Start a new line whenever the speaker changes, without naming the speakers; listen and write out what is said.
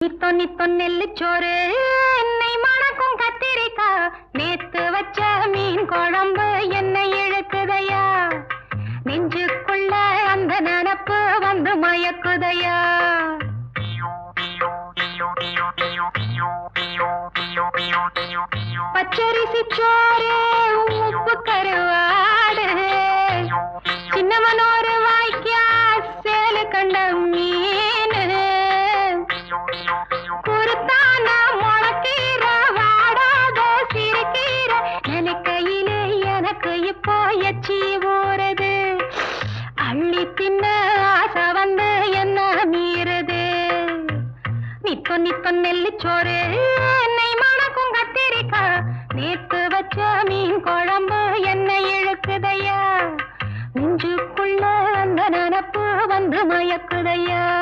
நித்தோ நித்தோ நெல்லுச்சோறு என்னை மணக்கும் கத்திரிக்கா நேத்து வச்ச மீன் குழம்பு என்னை இழுக்குதையா நெஞ்சுக்குள்ள அந்த நினப்பு வந்து மயக்குதையா? பச்சரிசி சோறு உப்பு கருவாடு. சின்னமனோரு வாய்க்கா சேலு கண்ட மீன் எச்சி ஊறுது. அள்ளி தின்ன ஆசை வந்து என்ன மீறுது. நிப்ப நித்தோ நெல்லுச்சோறு என்னை மணக்கும் கத்திரிக்கா நேத்து வச்ச மீன் குழம்பு என்னை இழுக்குதையா? நெஞ்சுக்குள்ள அந்த நினப்பு வந்து மயக்குதையா?